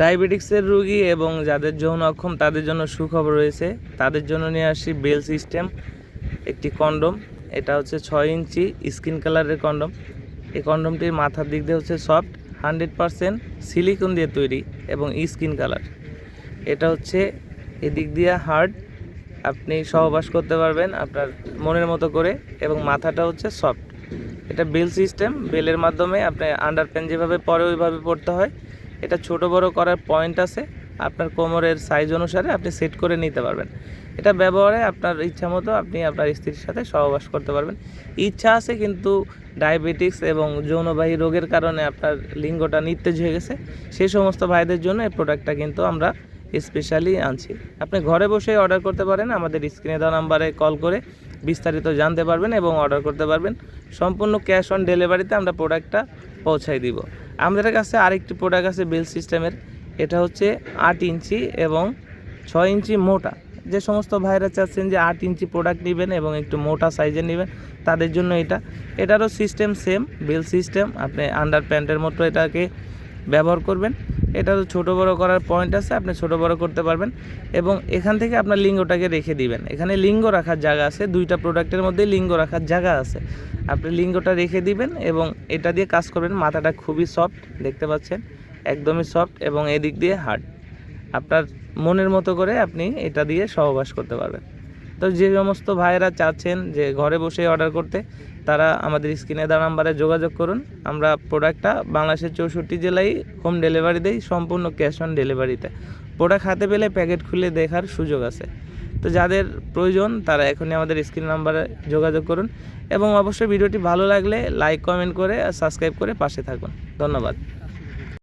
ডায়াবেটিক্সের রোগী এবং যাদের যৌন অক্ষম, তাদের জন্য সুখবর রয়েছে। তাদের জন্য নিয়ে আসি বেল সিস্টেম, একটি কন্ডম। এটা হচ্ছে ছয় ইঞ্চি, স্কিন কালারের কন্ডম। এই কন্ডমটির মাথার দিক দিয়ে হচ্ছে সফট, হান্ড্রেড পারসেন্ট সিলিকন দিয়ে তৈরি এবং স্কিন কালার। এটা হচ্ছে এদিক দিয়ে হার্ড, আপনি সহবাস করতে পারবেন আপনার মনের মতো করে এবং মাথাটা হচ্ছে সফট। এটা বেল সিস্টেম, বেলের মাধ্যমে আপনি আন্ডার প্যান্ট যেভাবে পরে ওইভাবে পড়তে হয়। এটা ছোট বড় করার পয়েন্ট আছে। আপনার কোমরের সাইজ অনুসারে আপনি সেট করে নিতে পারবেন। এটা ব্যবহারে আপনার ইচ্ছা মতো আপনি আপনার স্ত্রীর সাথে সহবাস করতে পারবেন। ইচ্ছা আছে কিন্তু ডায়াবেটিক্স এবং যৌনবাহী রোগের কারণে আপনার লিঙ্গটা নিত্তেজ হয়ে গেছে। সেই সমস্ত ভাইদের জন্য এই প্রোডাক্টটা কিন্তু আমরা স্পেশালি আনছি। আপনি ঘরে বসে অর্ডার করতে পারেন। আমাদের স্ক্রিনে দেওয়া নাম্বারে কল করে বিস্তারিত জানতে পারবেন এবং অর্ডার করতে পারবেন। সম্পূর্ণ ক্যাশ অন ডেলিভারিতে আমরা প্রোডাক্টটা পৌঁছাই দিব। আমাদের কাছে আরেকটি প্রোডাক্ট আছে বেল সিস্টেমের এটা হচ্ছে আট ইঞ্চি এবং ছয় ইঞ্চি মোটা। যে সমস্ত ভাইরা চাচ্ছেন যে আট ইঞ্চি প্রোডাক্ট নেবেন এবং একটু মোটা সাইজে নেবেন, তাদের জন্য এটা। এটারও সিস্টেম সেম বেল সিস্টেম আপনি আন্ডার প্যান্টের মতো এটাকে ব্যবহার করবেন। এটারও ছোটো বড়ো করার পয়েন্ট আছে, আপনি ছোটো বড়ো করতে পারবেন এবং এখান থেকে আপনার লিঙ্গটাকে রেখে দিবেন। এখানে লিঙ্গ রাখার জায়গা আছে, দুইটা প্রোডাক্টের মধ্যে লিঙ্গ রাখার জায়গা আছে। আপনি লিঙ্গটা রেখে দিবেন এবং এটা দিয়ে কাজ করবেন, মাথাটা খুবই সফট দেখতে পাচ্ছেন? একদমই সফট এবং এদিক দিয়ে হার্ড আপনার মনের মতো করে আপনি এটা দিয়ে সহবাস করতে পারবেন। তো যে সমস্ত ভাইয়েরা চাচ্ছেন যে ঘরে বসে অর্ডার করতে তারা আমাদের স্ক্রিনে দেওয়া নাম্বারে যোগাযোগ করুন। আমরা প্রোডাক্টটা বাংলাদেশের চৌষট্টি জেলায় হোম ডেলিভারি দেই, সম্পূর্ণ ক্যাশ অন ডেলিভারিতে প্রোডাক্ট হাতে পেলে প্যাকেট খুলে দেখার সুযোগ আছে। তো যাদের প্রয়োজন, তারা এখনই আমাদের স্ক্রিন নাম্বারে যোগাযোগ করুন। এবং অবশ্যই ভিডিওটি ভালো লাগলে লাইক কমেন্ট করে আর সাবস্ক্রাইব করে পাশে থাকুন। ধন্যবাদ।